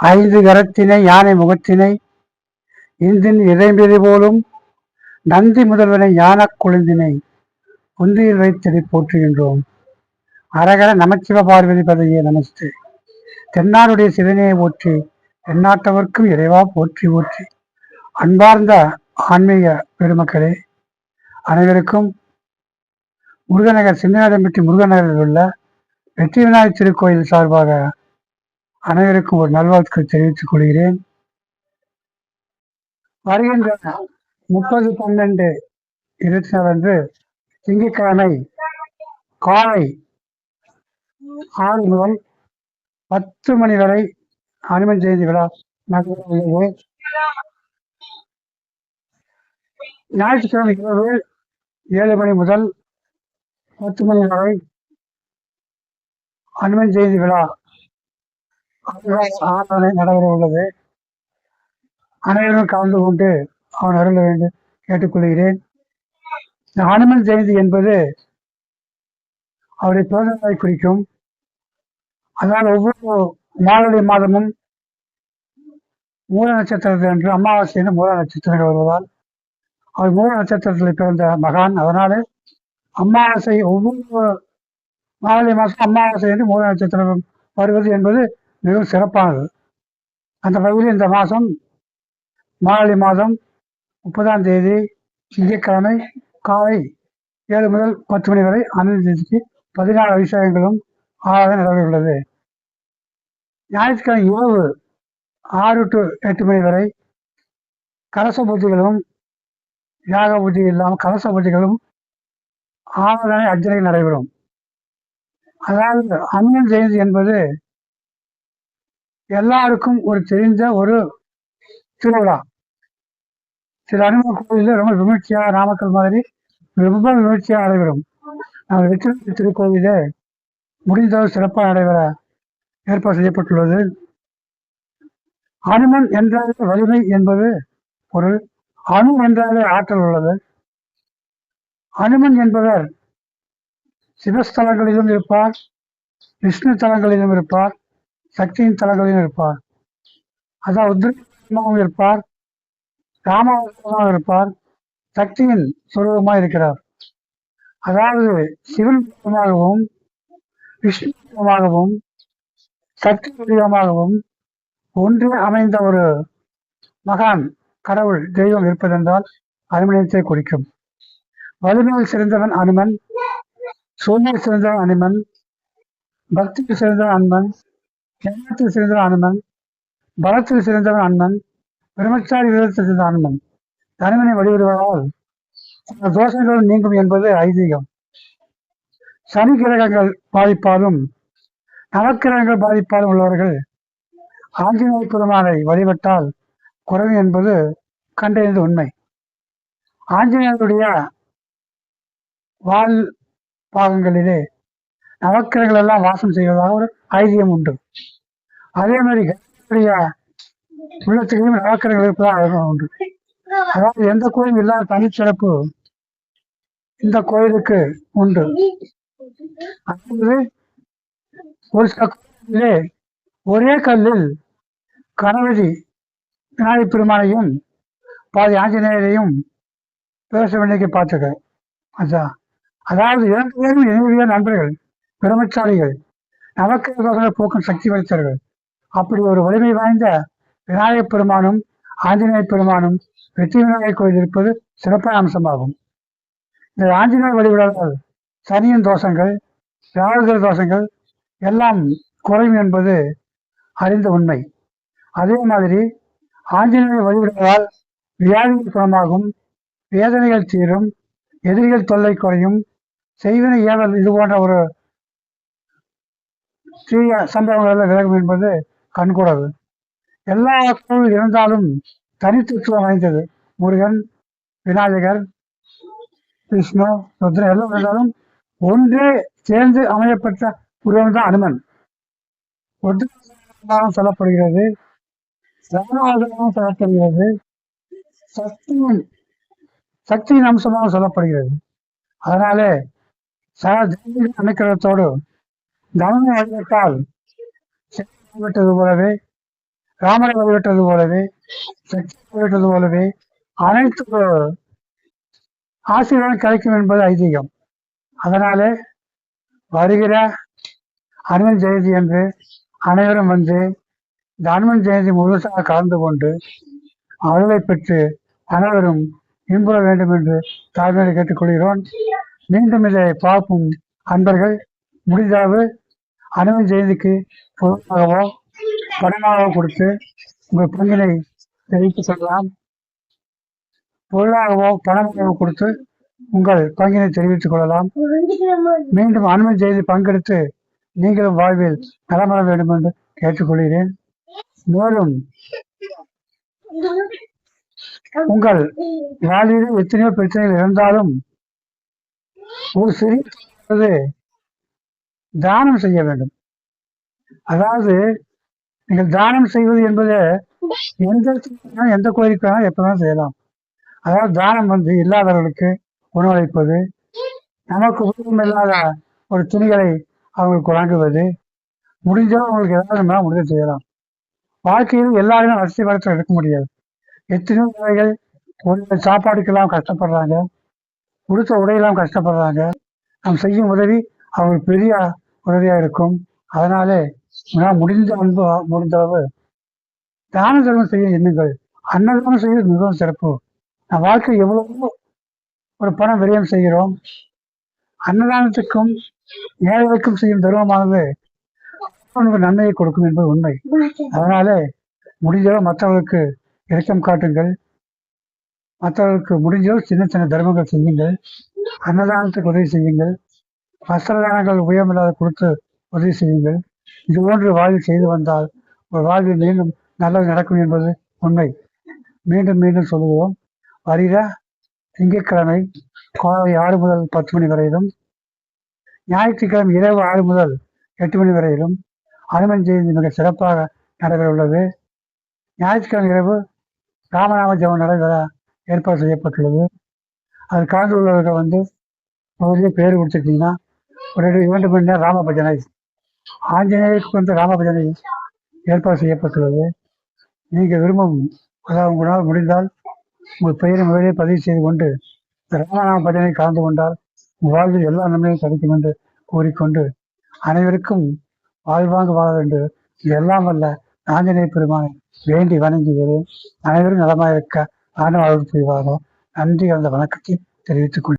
ஐந்து கரத்தினை யானை முகத்தினை இந்தின் இறைம்பிரி போலும் நந்தி முதல்வனை யானக் குழுந்தினை உந்தியில் வைத்தடி போற்றுகின்றோம். அரகர நமச்சிவ பார்வதி பதையே நமஸ்து. தென்னாடுடைய சிவனையை போற்றி தென்னாட்டவர்க்கும் இறைவா போற்றி போற்றி. அன்பார்ந்த ஆன்மீக பெருமக்களே அனைவருக்கும் முருகநகர் சின்னநகரம்பட்டி முருகநகரில் உள்ள வெற்றி விநாயகர் திருக்கோயில் சார்பாக அனைவருக்கும் ஒரு நல்வாழ்த்துக்கள் தெரிவித்துக் கொள்கிறேன். வருகின்ற முப்பது பன்னெண்டு இருபத்தி நாலு அன்று திங்கட்கிழமை காலை ஆறு முதல் பத்து மணி வரை அனுமன் ஜெயந்தி விழா நடைபெற ஞாயிற்றுக்கிழமை இரவு ஏழு மணி முதல் பத்து மணி வரை அனுமன் ஜெயந்தி விழா ஆராதனை நடைபெற உள்ளது அனைவரும் கலந்து கொண்டு அவன் அருள வேண்டும். கேட்டுக்கொள்கிறேன். இந்த அனுமன் ஜெயந்தி என்பது அவருடைய பிறந்தநாளை குறிக்கும். அதனால் ஒவ்வொரு மார்கழி மாதமும் மூல நட்சத்திரத்தில் என்று அமாவாசை மூல நட்சத்திரங்கள் வருவதால் அவர் மூல நட்சத்திரத்தில் பிறந்த மகான். அதனாலே அமாவாசை ஒவ்வொரு மார்கழி மாதம் அமாவாசை என்று மூல நட்சத்திரம் வருவது என்பது மிகவும் சிறப்பானது. அந்த பகுதியில் இந்த மாதம் மார்கழி மாதம் முப்பதாம் தேதி திங்கட்கிழமை காலை ஏழு முதல் பத்து மணி வரை அனுமதிக்கு பதினாறு அபிஷேகங்களும் ஆறாக நடைபெறுகிறது. ஞாயிற்றுக்கிழமை இரவு ஆறு டு எட்டு மணி வரை கலச பூஜைகளும் யாக பூஜை இல்லாமல் கலச பூஜைகளும் ஆராதனை அர்ச்சனை நடைபெறும். அதாவது அம்மன் ஜெயந்தி என்பது எல்லாருக்கும் ஒரு தெரிந்த ஒரு திருவிழா. சில அனுமன் கோவிலில் ரொம்ப விமர்சையாக நாமக்கல் மாதிரி ரொம்ப விமர்சையாக நடைபெறும். நாங்கள் வெற்றி திருக்கோவிலே முடிந்தளவு சிறப்பாக நடைபெற ஏற்பாடு செய்யப்பட்டுள்ளது. அனுமன் என்றாலே வலிமை என்பது பொருள் அணு என்றாலே ஆற்றல் உள்ளது. அனுமன் என்பவர் சிவஸ்தலங்களிலும் இருப்பார் விஷ்ணு தலங்களிலும் இருப்பார் சக்தியின் தலங்களிலும் இருப்பார். அதாவது இருப்பார். ராமாவும் இருப்பார். சக்தியின் சுரூபமாக இருக்கிறார். அதாவது சிவன் ரூபமாகவும் விஷ்ணு ரூபமாகவும் சக்தி வடிவமாகவும் ஒன்று அமைந்த ஒரு மகான் கடவுள் தெய்வம் இருப்பதென்றால் அனுமனத்தை குறிக்கும். வலிமையில் சிறந்தவன் அனுமன் சூழ்நிலை சிறந்தவன் அனுமன் பக்திக்கு சிறந்தவன் அனுமன் ஞானத்தில் சிறந்தவன் அனுமன் பலத்தில் சிறந்தவன் அன்மன் பிரம்மச்சாரி விதத்தில் சிறந்த அன்மன் தனிமனை வழிபடுவதால் சில தோஷங்கள் நீங்கும் என்பது ஐதீகம். சனி கிரகங்கள் பாதிப்பாலும் நவக்கிரகங்கள் பாதிப்பாலும் உள்ளவர்கள் ஆஞ்சநேய பெருமானை வழிபட்டால் குறைவு என்பது கண்டறிந்த உண்மை. ஆஞ்சநேயருடைய வால் பாகங்களிலே நவக்கிரகங்கள் எல்லாம் வாசம் செய்வதாக ஒரு ஐதியம் உண்டு. அதே மாதிரி கணபதியுடைய உள்ளத்திலையும் நவக்கிரகங்கள் இருப்பதாக ஐதீகம் உண்டு. அதாவது எந்த கோயிலும் இல்லாத தனிச்சிறப்பு இந்த கோயிலுக்கு உண்டு. அதாவது ஒரு சில கோயிலே ஒரே கல்லில் கணபதி விநாயகப் பெருமானையும் பாதி ஆஞ்சநேயரையும் பேச வேண்டிய பார்த்துருக்கேன் அதான். அதாவது இரண்டு பேரும் என்னுடைய நண்பர்கள். பிரமச்சாரிகள் நவக்கிரகங்களை போக்கும் சக்தி வைத்தவர்கள் அப்படி ஒரு வலிமை வாய்ந்த விநாயகப் பெருமானும் ஆஞ்சநேய பெருமானும் வெற்றி விநாயகர் கோயில் இருப்பது சிறப்பான அம்சமாகும். இந்த ஆஞ்சநேயர் வழிபடாதால் சனியின் தோஷங்கள் ராகுகிர தோஷங்கள் எல்லாம் குறையும் என்பது அறிந்த உண்மை. அதே மாதிரி ஆஞ்சநேயர் வழிபடுவதால் வியாதிகள் குணமாகும் வேதனைகள் தீரும் எதிரிகள் தொல்லை குறையும் செய்வினை ஏவல் இது போன்ற ஒரு தீய சம்பவங்கள் விலகும் என்பது கண்கூடாது. எல்லா கோவில் இருந்தாலும் தனித்துவம் வாய்ந்தது. முருகன் விநாயகர் விஷ்ணு ருத்ரன் எல்லாம் இருந்தாலும் ஒன்றே சேர்ந்து அமையப்பட்ட உருவம் தான் அனுமன். ஒன்று சொல்லப்படுகிறது ராமாவதாரம் சொல்லப்படுகிறது சக்தியின் சக்தியின் அம்சமாக சொல்லப்படுகிறது. அதனாலே சக அமைக்கிறதோடு கவனம் வழிபட்டால் விட்டது போலவே ராமரை வழிபட்டது போலவே சக்தி வழிபட்டது போலவே அனைத்து ஆசீர்வாதம் கிடைக்கும் என்பது ஐதீகம். அதனாலே வருகிற அனுமன் ஜெயந்தி என்று அனைவரும் வந்து இந்த அனுமன் ஜெயந்தி முழுசாக கலந்து கொண்டு அருளை பெற்று அனைவரும் இன்புற வேண்டும் என்று தாழ்மையை கேட்டுக்கொள்கிறோம். மீண்டும் இதை பார்க்கும் அன்பர்கள் முடிந்தளவு அனுமதி ஜெயந்திக்கு பொருளாகவோ பணமாகவோ கொடுத்து உங்கள் பங்கினை தெரிவித்துக் கொள்ளலாம் பொருளாகவோ பணமாகவோ கொடுத்து உங்கள் பங்கினை தெரிவித்துக் கொள்ளலாம். மீண்டும் அனுமதி செய்து பங்கெடுத்து நீங்களும் வாழ்வில் நலமர வேண்டும் என்று கேட்டுக்கொள்கிறேன். மேலும் உங்கள் வாழ்வில் எத்தனையோ பிரச்சனைகள் இருந்தாலும் ஒரு சிறிய தானம் செய்ய வேண்டும். அதாவது நீங்கள் தானம் செய்வது என்பது எந்த வேணாலும், எந்த கோயிலுக்கு வேணாலும் எப்ப வேணாலும் செய்யலாம். அதாவது தானம் வந்து இல்லாதவர்களுக்கு உணவளிப்பது நமக்கு உதவும் இல்லாத ஒரு துணிகளை அவங்களுக்கு வழங்குவது முடிஞ்சால் அவங்களுக்கு ஏதாவது நம்ம முடிஞ்ச செய்யலாம். வாழ்க்கையில் எல்லாருமே வசதி படத்தில் இருக்க முடியாது. எத்தனையோ உடைகள் ஒரு சாப்பாடுக்கெல்லாம் கஷ்டப்படுறாங்க உடுத்த உடையெல்லாம் கஷ்டப்படுறாங்க நாம் செய்யும் உதவி அவங்களுக்கு பெரிய உதவியாக இருக்கும். அதனாலே உங்களால் முடிந்த அன்பு முடிந்தளவு தான தர்மம் செய்ய எண்ணுங்கள். அன்னதானம் செய்வது மிகவும் சிறப்பு. நான் வாழ்க்கை எவ்வளவோ ஒரு பணம் விரயம் செய்கிறோம். அன்னதானத்துக்கும் ஏழைக்கும் செய்யும் தர்மமானது நன்மையை கொடுக்கும் என்பது உண்மை. அதனாலே முடிஞ்சளவு மற்றவர்களுக்கு இறக்கம் காட்டுங்கள். மற்றவர்களுக்கு முடிஞ்சளவு சின்ன சின்ன தர்மங்கள் செய்யுங்கள். அன்னதானத்துக்கு உதவி செய்யுங்கள். வஸ்திரதானங்கள் உபயோகமில்லாத கொடுத்து உதவி செய்யுங்கள் இது போன்று வாழ்வில் செய்து வந்தால் ஒரு வாழ்வில் மீண்டும் நல்லது நடக்கும் என்பது உண்மை. மீண்டும் மீண்டும் சொல்லுவோம் வருகிற திங்கட்கிழமை காலை ஆறு முதல் பத்து மணி வரையிலும் ஞாயிற்றுக்கிழமை இரவு ஆறு முதல் எட்டு மணி வரையிலும் அனுமன் ஜெயந்தி மிக சிறப்பாக நடைபெற உள்ளது ஞாயிற்றுக்கிழமை இரவு ராமநாம ஜெபம் நடைபெற ஏற்பாடு செய்யப்பட்டுள்ளது. அது கலந்து கொள்வர்கள் வந்து பகுதியில் பேர் கொடுத்துருக்கீங்கன்னா ஒரு இரண்டு மணி நேரம் ராமபஜனை. ஆஞ்சநேயருக்கு வந்து ராமபஜனை ஏற்பாடு செய்யப்பட்டுள்ளது. நீங்கள் விரும்பும் அதாவது உங்களால் முடிந்தால் உங்கள் பெயரை முதலே பதிவு செய்து கொண்டு ராமநாம பஜனை கலந்து கொண்டால் உங்கள் வாழ்வில் எல்லா நன்மையும் கிடைக்கும் என்று கூறிக்கொண்டு அனைவருக்கும் வாழ்வாங்க வாழ வேண்டும் எல்லாம் வல்ல ஆஞ்சநேய பெருமானை வேண்டி வணங்குகிறேன். அனைவரும் நலமாக இருக்க ஆண்டு வாழ்வு செய்வாரோ நன்றி அந்த வணக்கத்தை தெரிவித்துக் கொள்கிறேன்